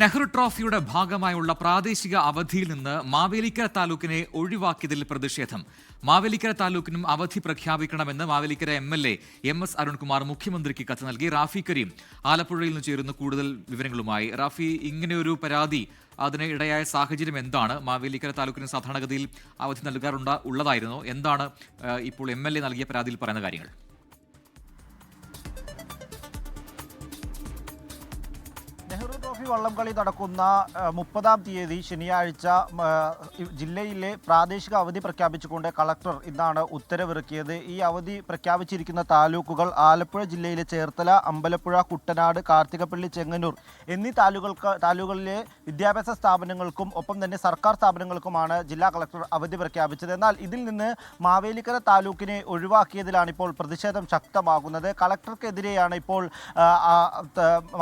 നെഹ്റു ട്രോഫിയുടെ ഭാഗമായുള്ള പ്രാദേശിക അവധിയിൽ നിന്ന് മാവേലിക്കര താലൂക്കിനെ ഒഴിവാക്കിയതിൽ പ്രതിഷേധം. മാവേലിക്കര താലൂക്കിനും അവധി പ്രഖ്യാപിക്കണമെന്ന് Mavelikkara M L A M S Arunkumar മുഖ്യമന്ത്രിക്ക് കത്ത് നൽകി. റാഫി കരീം ആലപ്പുഴയിൽ നിന്ന് ചേരുന്ന കൂടുതൽ വിവരങ്ങളുമായി. റാഫി ഇങ്ങനെയൊരു പരാതി അതിന് ഇടയായ സാഹചര്യം എന്താണ്? മാവേലിക്കര താലൂക്കിന് സാധാരണഗതിയിൽ അവധി നൽകാറുണ്ട ഉള്ളതായിരുന്നോ. എന്താണ് ഇപ്പോൾ എം എൽ എ നൽകിയ പരാതിയിൽ പറയുന്ന കാര്യങ്ങൾ? നെഹ്റു ട്രോഫി വള്ളംകളി നടക്കുന്ന മുപ്പതാം തീയതി ശനിയാഴ്ച ജില്ലയിലെ പ്രാദേശിക അവധി പ്രഖ്യാപിച്ചുകൊണ്ട് കളക്ടർ ഇന്നാണ് ഉത്തരവിറക്കിയത്. ഈ അവധി പ്രഖ്യാപിച്ചിരിക്കുന്ന താലൂക്കുകൾ ആലപ്പുഴ ജില്ലയിലെ ചേർത്തല അമ്പലപ്പുഴ കുട്ടനാട് കാർത്തികപ്പള്ളി ചെങ്ങന്നൂർ എന്നീ താലൂക്കുകൾക്ക് താലൂക്കുകളിലെ വിദ്യാഭ്യാസ സ്ഥാപനങ്ങൾക്കും ഒപ്പം തന്നെ സർക്കാർ സ്ഥാപനങ്ങൾക്കുമാണ് ജില്ലാ കളക്ടർ അവധി പ്രഖ്യാപിച്ചത്. എന്നാൽ ഇതിൽ നിന്ന് മാവേലിക്കര താലൂക്കിനെ ഒഴിവാക്കിയതിലാണ് ഇപ്പോൾ പ്രതിഷേധം ശക്തമാകുന്നത്. കളക്ടർക്കെതിരെയാണ് ഇപ്പോൾ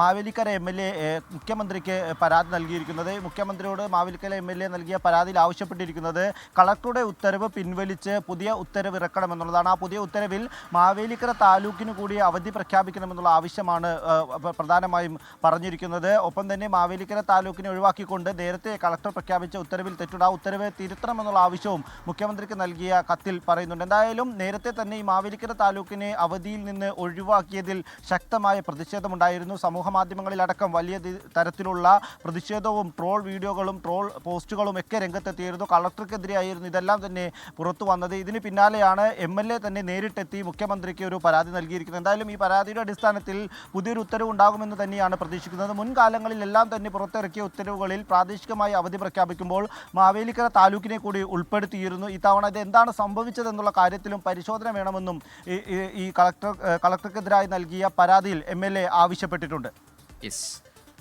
മാവേലിക്കര എം എൽ എ മുഖ്യമന്ത്രിക്ക് പരാതി നൽകിയിരിക്കുന്നത്. മുഖ്യമന്ത്രിയോട് മാവിൽക്കല എം എൽ എ നൽകിയ പരാതിയിൽ ആവശ്യപ്പെട്ടിരിക്കുന്നത് കളക്ടറുടെ ഉത്തരവ് പിൻവലിച്ച് പുതിയ ഉത്തരവ് ഇറക്കണമെന്നുള്ളതാണ് ആ പുതിയ ഉത്തരവിൽ മാവേലിക്കര താലൂക്കിന് കൂടി അവധി പ്രഖ്യാപിക്കണമെന്നുള്ള ആവശ്യമാണ് പ്രധാനമായും പറഞ്ഞിരിക്കുന്നത്. ഒപ്പം തന്നെ മാവേലിക്കര താലൂക്കിനെ ഒഴിവാക്കിക്കൊണ്ട് നേരത്തെ കളക്ടർ പ്രഖ്യാപിച്ച ഉത്തരവിൽ തെറ്റുണ്ട് ആ ഉത്തരവ് തിരുത്തണമെന്നുള്ള ആവശ്യവും മുഖ്യമന്ത്രിക്ക് നൽകിയ കത്തിൽ പറയുന്നുണ്ട്. എന്തായാലും നേരത്തെ തന്നെ ഈ മാവേലിക്കര താലൂക്കിനെ അവധിയിൽ നിന്ന് ഒഴിവാക്കിയതിൽ ശക്തമായ പ്രതിഷേധമുണ്ടായിരുന്നു. സമൂഹ മാധ്യമങ്ങളിലടക്കം വലിയ തരത്തിലുള്ള പ്രതിഷേധവും ട്രോൾ വീഡിയോകളും ട്രോൾ പോസ്റ്റുകളും ഒക്കെ രംഗത്തെത്തിയിരുന്നു. കളക്ടർക്കെതിരെയായിരുന്നു ഇതെല്ലാം തന്നെ പുറത്തു വന്നത്. ഇതിന് പിന്നാലെയാണ് എം എൽ എ തന്നെ നേരിട്ടെത്തി മുഖ്യമന്ത്രിക്ക് ഒരു പരാതി നൽകിയിരിക്കുന്നത്. എന്തായാലും ഈ പരാതിയുടെ അടിസ്ഥാനത്തിൽ പുതിയൊരു ഉത്തരവ് ഉണ്ടാകുമെന്ന് തന്നെയാണ് പ്രതീക്ഷിക്കുന്നത്. മുൻകാലങ്ങളിലെല്ലാം തന്നെ പുറത്തിറക്കിയ ഉത്തരവുകളിൽ പ്രാദേശികമായി അവധി പ്രഖ്യാപിക്കുമ്പോൾ മാവേലിക്കര താലൂക്കിനെ കൂടി ഉൾപ്പെടുത്തിയിരുന്നു. ഇത്തവണ ഇത് എന്താണ് സംഭവിച്ചതെന്നുള്ള കാര്യത്തിലും പരിശോധന വേണമെന്നും ഈ- കളക്ടർ കളക്ടർക്കെതിരായി നൽകിയ പരാതിയിൽ എ ആവശ്യപ്പെട്ടിട്ടുണ്ട്. യെസ്